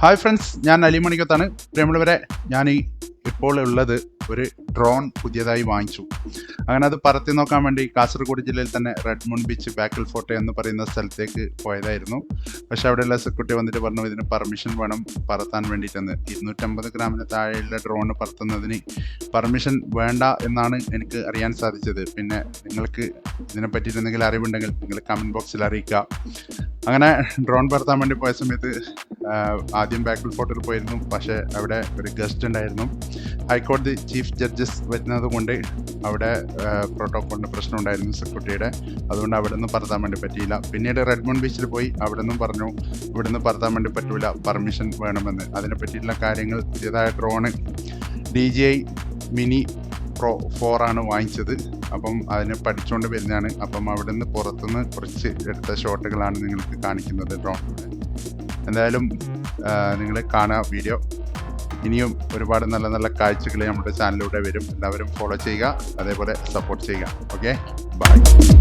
Hi friends ഞാൻ അലിമണിക്കത്താണ് പ്രിയമുള്ളവരെ ഞാൻ ഈ ഇപ്പോൾ ഉള്ളത് ഒരു ഡ്രോൺ പുതിയതായി വാങ്ങിച്ചു. അങ്ങനെ അത് പറത്തി നോക്കാൻ വേണ്ടി കാസർഗോഡ് ജില്ലയിൽ തന്നെ റെഡ്മോൺ ബീച്ച് ബാക്കൽ ഫോർട്ട് എന്ന് പറയുന്ന സ്ഥലത്തേക്ക് പോയതായിരുന്നു. പക്ഷെ അവിടെയുള്ള സെക്യൂരിറ്റി വന്നിട്ട് പറഞ്ഞു ഇതിന് പെർമിഷൻ വേണം പറത്താൻ വേണ്ടിയിട്ടെന്ന്. ഇരുന്നൂറ്റമ്പത് ഗ്രാമിന് താഴെയുള്ള ഡ്രോൺ പറത്തുന്നതിന് പെർമിഷൻ വേണ്ട എന്നാണ് എനിക്ക് അറിയാൻ സാധിച്ചത്. പിന്നെ നിങ്ങൾക്ക് ഇതിനെ പറ്റിയിട്ട് എന്തെങ്കിലും അറിവുണ്ടെങ്കിൽ നിങ്ങൾ കമന്റ് ബോക്സിൽ അറിയിക്കുക. അങ്ങനെ ഡ്രോൺ പറത്താൻ വേണ്ടി പോയ സമയത്ത് ആദ്യം ബാക്കൽ ഫോർട്ടിൽ പോയിരുന്നു. പക്ഷേ അവിടെ ഒരു ഗസ്റ്റ് ഉണ്ടായിരുന്നു. ഹൈക്കോടതി ചീഫ് ജഡ്ജസ് വരുന്നത് കൊണ്ട് അവിടെ പ്രോട്ടോക്കോളിന്റെ പ്രശ്നം ഉണ്ടായിരുന്നു സെക്യൂരിറ്റിയുടെ അതുകൊണ്ട് അവിടെ നിന്ന് പറത്താൻ വേണ്ടി പറ്റിയില്ല. പിന്നീട് റെഡ്മോൺ ബീച്ചിൽ പോയി അവിടെ നിന്നും പറഞ്ഞു ഇവിടെ നിന്ന് പറത്താൻ വേണ്ടി പറ്റൂല. പെർമിഷൻ വേണമെന്ന്. അതിനെ പറ്റിയിട്ടുള്ള കാര്യങ്ങൾ പുതിയതായ drone D J I mini pro four ആണ് വാങ്ങിച്ചത്. അപ്പം അതിനെ പഠിച്ചുകൊണ്ട് വരുന്നതാണ്. അപ്പം അവിടെ നിന്ന് പുറത്തുനിന്ന് കുറച്ച് എടുത്ത ഷോട്ടുകളാണ് നിങ്ങൾക്ക് കാണിക്കുന്നത് ഡ്രോണിലൂടെ എന്തായാലും നിങ്ങളെ കാണുക വീഡിയോ. ഇനിയും ഒരുപാട് നല്ല നല്ല കാഴ്ചകൾ നമ്മുടെ ചാനലിലൂടെ വരും. എല്ലാവരും ഫോളോ ചെയ്യുക അതേപോലെ സപ്പോർട്ട് ചെയ്യുക. Okay bye